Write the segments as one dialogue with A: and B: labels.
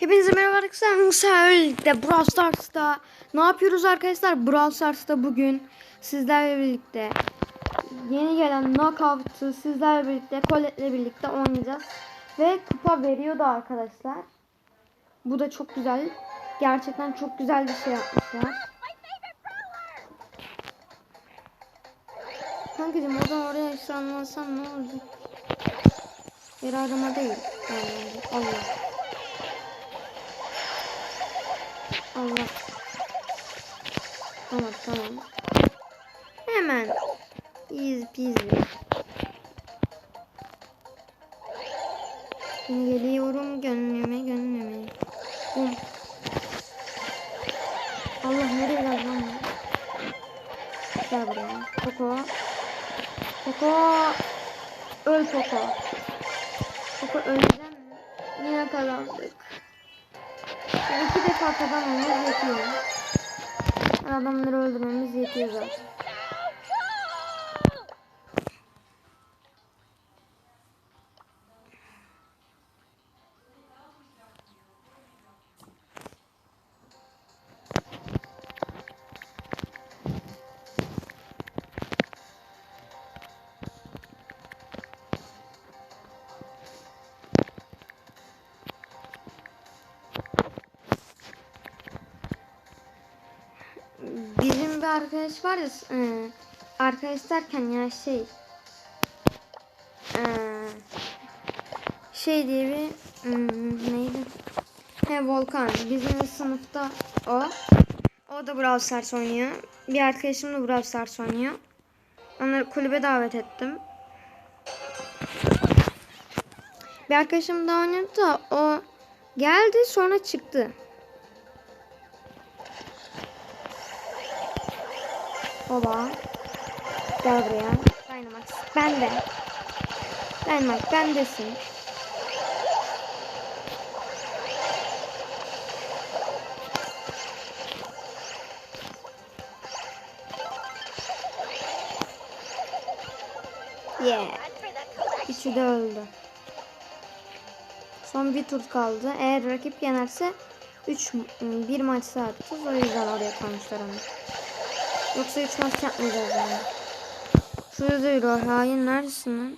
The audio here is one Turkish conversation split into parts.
A: Hepinize merhaba arkadaşlar. Birlikte Brawl Stars'ta ne yapıyoruz arkadaşlar? Brawl Stars'ta bugün sizlerle birlikte yeni gelen Knockout'u sizlerle birlikte Colette'le birlikte oynayacağız. Ve kupa veriyordu arkadaşlar. Bu da çok güzel. Gerçekten çok güzel bir şey yapmışlar. Kankacım oradan oraya ışınlansam ne olacak? Bir arama değil. Yani. Allah. Tamam tamam. Hemen. Easy peasy. Şimdi geliyorum gönlüme gönlüme. Bum. Allah nereye geldi lan? Gel buraya. Koko. Koko. Öl Koko. Koko mi? Yine kazandık. İki defa kazanmamız yetiyor. Adamları öldürmemiz yetiyor zaten. Arkadaş var ya e, arkadaş derken ya şey e, şey diye bir hmm, neydi? He Volkan. Bizim sınıfta o. O da Brawl Stars oynuyor. Bir arkadaşım da Brawl Stars oynuyor. Onları kulübe davet ettim. Bir arkadaşım da oynuyordu da o geldi sonra çıktı. Baba. Gel buraya. Dynamax. Ben de. Dynamax bendesin. Yeah. Üçü de öldü. Son bir tur kaldı. Eğer rakip yenerse 3 bir maç atacağız. O yüzden oraya koymuşlar onu. Yoksa 3 maç yapmayacağız yani. Şurada yürü. Hain neredesin lan?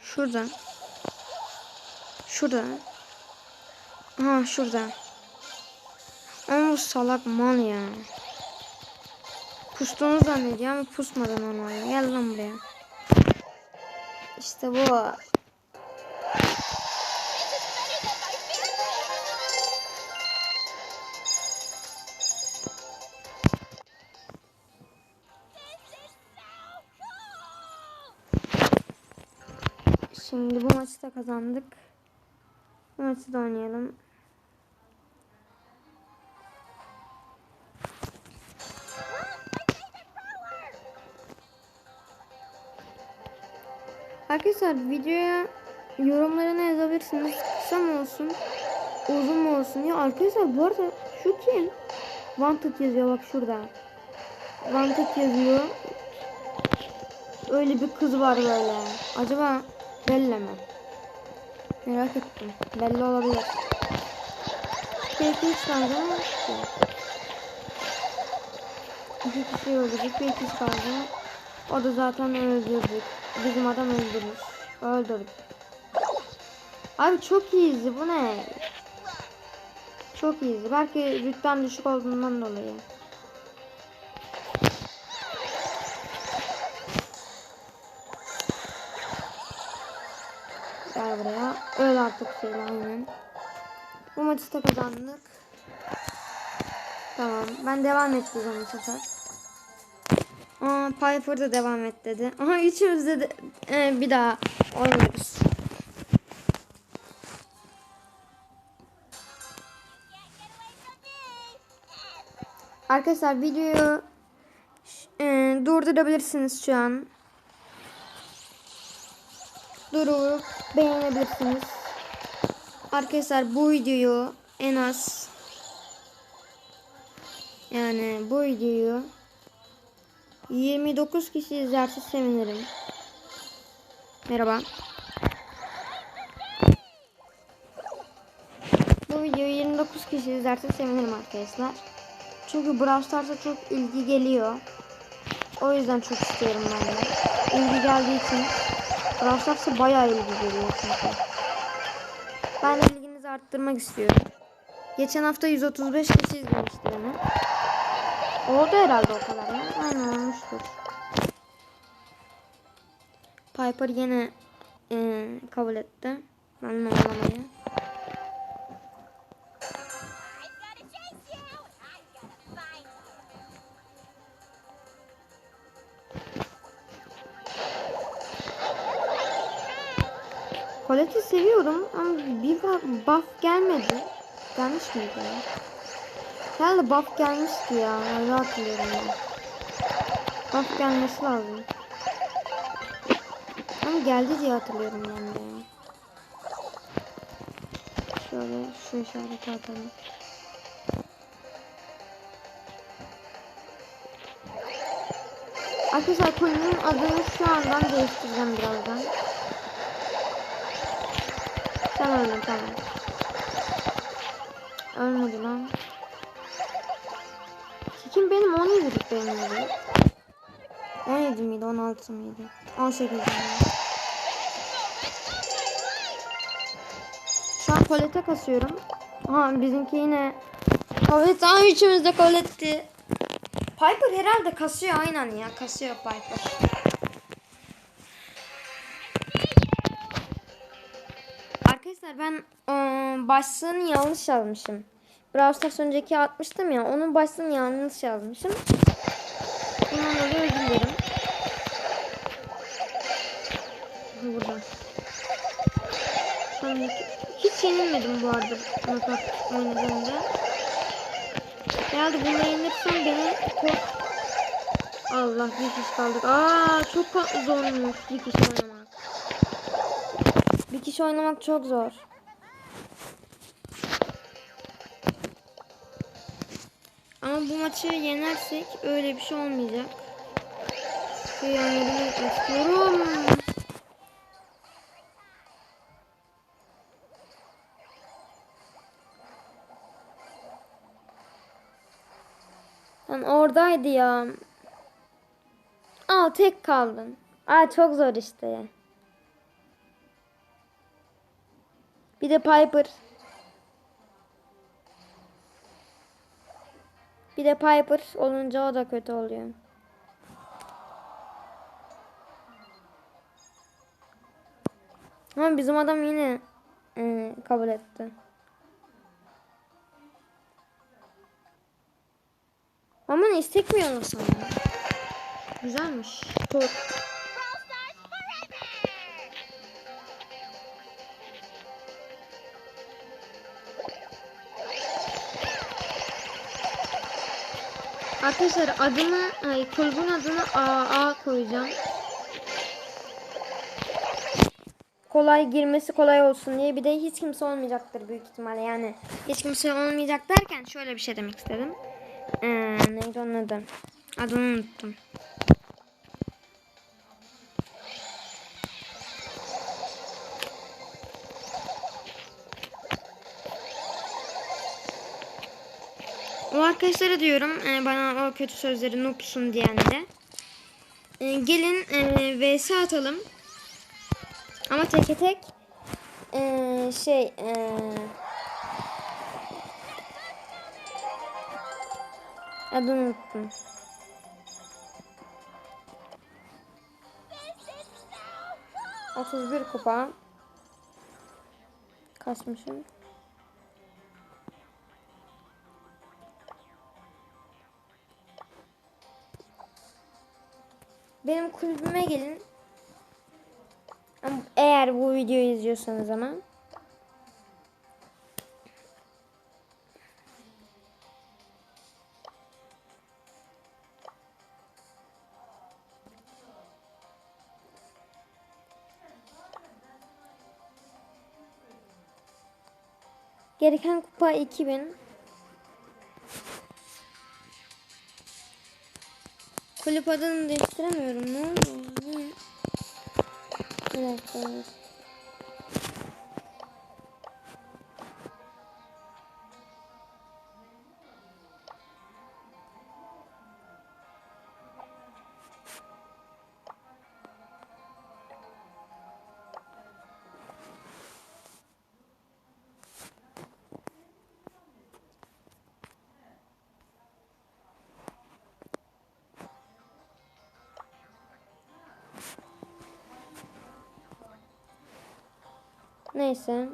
A: Şurada. Şurada. Ha şurada. Ama bu salak mal ya. Pustuğunu zannediyor ama pusmadı normalde. Gel lan buraya. İşte bu. Şimdi bu maçı da kazandık. Bu maçı da oynayalım. Arkadaşlar videoya yorumlarına yazabilirsiniz. Kısa mı olsun? Uzun mu olsun? Ya arkadaşlar bu arada şu kim? Wanted yazıyor bak şurada. Wanted yazıyor. Öyle bir kız var böyle. Acaba Bella mi? Merak ettim. Bella olabilir. Belki hiç işte. İki kişi öldürdük. Bir kişi kaldı. O da zaten öldürdük. Bizim adam öldürmüş. Öldürdük. Abi çok iyiyiz. Bu ne? Çok iyiyiz. Belki rütben düşük olduğundan dolayı. Gel buraya. Öl artık şeyle aynen. Bu maçı da kazandık. Tamam. Ben devam edeceğim bu sefer. Aa, Piper da devam et dedi. Aha üçümüz de, de e, bir daha oynuyoruz. Arkadaşlar videoyu e, durdurabilirsiniz şu an. Durup beğenebilirsiniz. Arkadaşlar bu videoyu en az yani bu videoyu 29 kişi izlerse sevinirim. Merhaba. 9 kişi izlerse sevinirim arkadaşlar. Çünkü Brawl Stars'a çok ilgi geliyor. O yüzden çok istiyorum ben de. İlgi geldiği için Brawl Stars'a bayağı ilgi geliyor çünkü. Ben de ilginizi arttırmak istiyorum. Geçen hafta 135 kişi izlemişti beni. Oldu herhalde o kadar ya. Aynen olmuştur. Piper yine e, kabul etti. Benimle oynamayı. Buff gelmedi. Gelmiş miydi ya? Herhalde buff gelmişti ya. Öyle hatırlıyorum ben. Buff gelmesi lazım. Ama geldi diye hatırlıyorum ben de ya. Şöyle şu işareti atalım. Arkadaşlar kulübün adını şu andan değiştireceğim birazdan. Öldün tamam. Ölmedi lan. Kim benim 17'lik benim miydi? 17 miydi 16 mıydı? 18 miydi? Şu an kolete kasıyorum. Ha bizimki yine Colette. Aa üçümüz de Colette'ti. Piper herhalde kasıyor aynen ya. Kasıyor Piper. Arkadaşlar ben ıı, başlığını yanlış yazmışım. Brawl Stars önceki atmıştım ya. Onun başlığını yanlış yazmışım. Bundan dolayı özür dilerim. Burada. Sonraki... Hiç yenilmedim bu arada knockout oynadığımda. Herhalde bunu yenilirsem beni çok... Allah bir kişi kaldık. Aa çok zormuş bir kişi oynamak. Bir kişi oynamak çok zor. Bu maçı yenersek öyle bir şey olmayacak. Gitmek istiyorum. Lan oradaydı ya. Aa tek kaldın. Aa çok zor işte. Bir de Piper. Bir de Piper olunca o da kötü oluyor. Ama bizim adam yine e, kabul etti. Ama ne istekmiyor sana. Güzelmiş. Çok. Arkadaşlar adını, ay, kulübün adını AA koyacağım. Kolay girmesi kolay olsun diye bir de hiç kimse olmayacaktır büyük ihtimalle yani. Hiç kimse olmayacak derken şöyle bir şey demek istedim. Ee, neydi onun adı? Adını unuttum. Arkadaşlara diyorum e, bana o kötü sözleri noobsun diyen de. E, gelin e, vs atalım. Ama teke tek e, şey e, adını unuttum.
B: Cool.
A: 31 kupa. Kasmışım. Benim kulübüme gelin. Eğer bu videoyu izliyorsanız ama. Gereken kupa 2000. Kulüp adını değiştiremiyorum. Ne? Ne? Bir dakika. Neyse.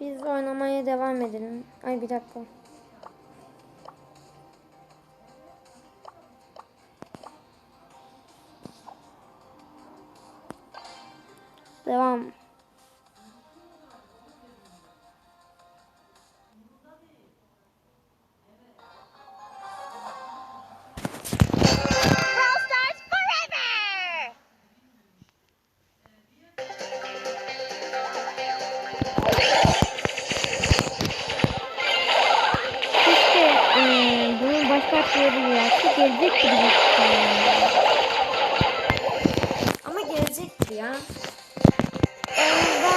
A: Biz oynamaya devam edelim. Ay bir dakika. Büyük ihtimalle. Ama gelecektir ya. Onda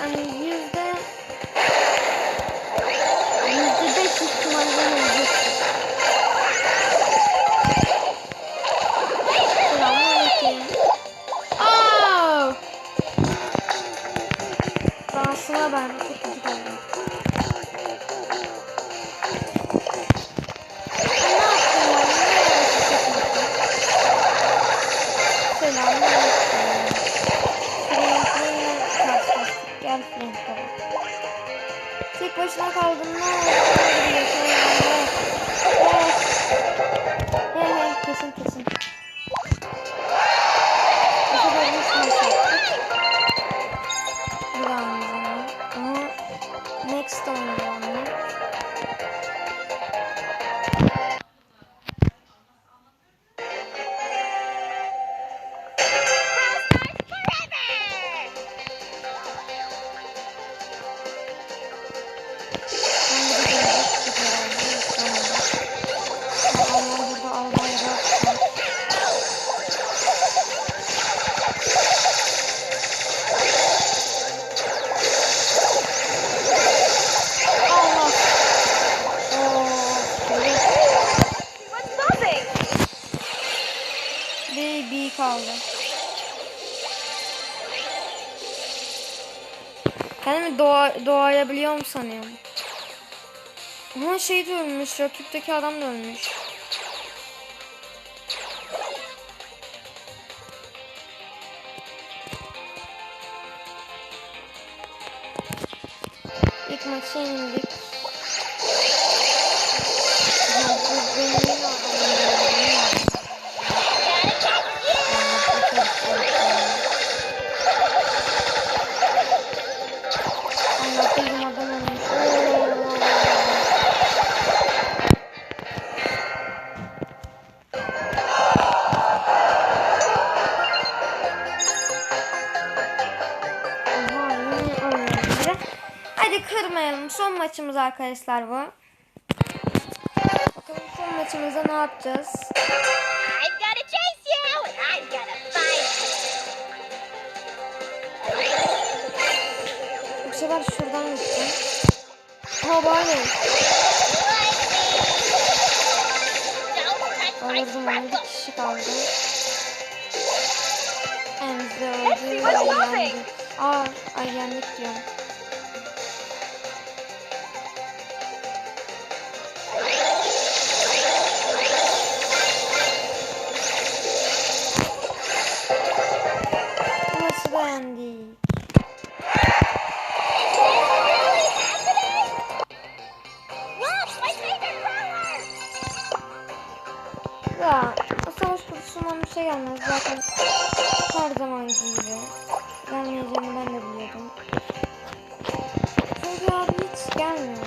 A: hani yüzde yüzde beş ihtimalle gelecektir. Selamünaleyküm. Dansına ben çok kötü oldum. Başına kaldın ne oldu? Ne biliyorsun yani? Evet. He he kesin kesin. Bu sefer nasıl Kaldı. Kendimi doğa, doğayabiliyor mu sanıyorum? Ama şey de ölmüş, rakipteki adam da ölmüş. İlk maçı yenildik. Maçımız arkadaşlar bu. Bakalım son maçımızda ne yapacağız? Bu sefer şuradan gideceğim. Ha bari. Alırdım onu. Bir kişi kaldı.
B: Hepsi
A: öldü. Yendik. Aa, ay yendik diyorum.
B: Brawler!
A: Ya savaş kutusundan bir şey gelmez zaten her zaman gibi. Gelmeyeceğini ben de biliyordum. Çünkü abi hiç gelmiyor.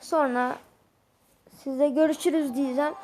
A: Sonra size görüşürüz diyeceğim.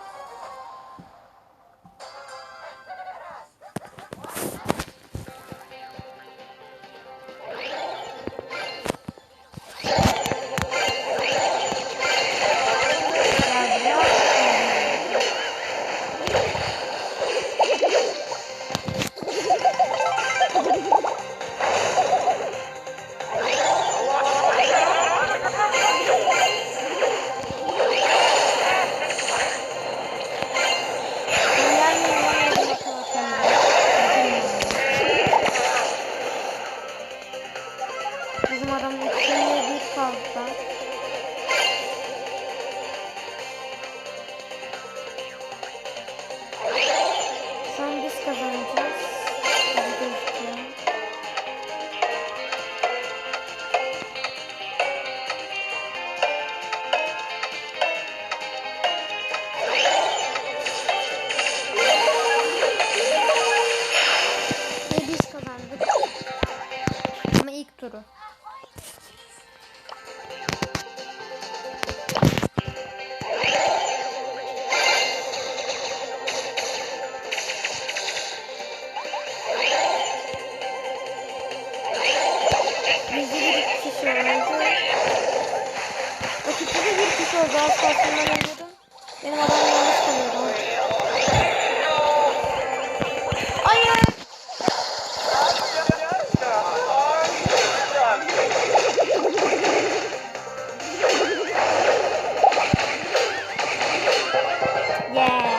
A: Yeah.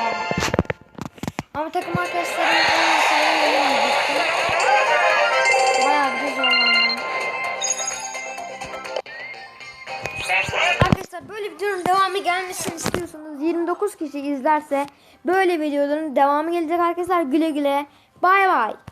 A: Ama takım arkadaşlarım. Bayağı bir zorlandım. Arkadaşlar böyle videonun devamı gelmesini istiyorsanız 29 kişi izlerse böyle videoların devamı gelecek arkadaşlar güle güle. Bay bay.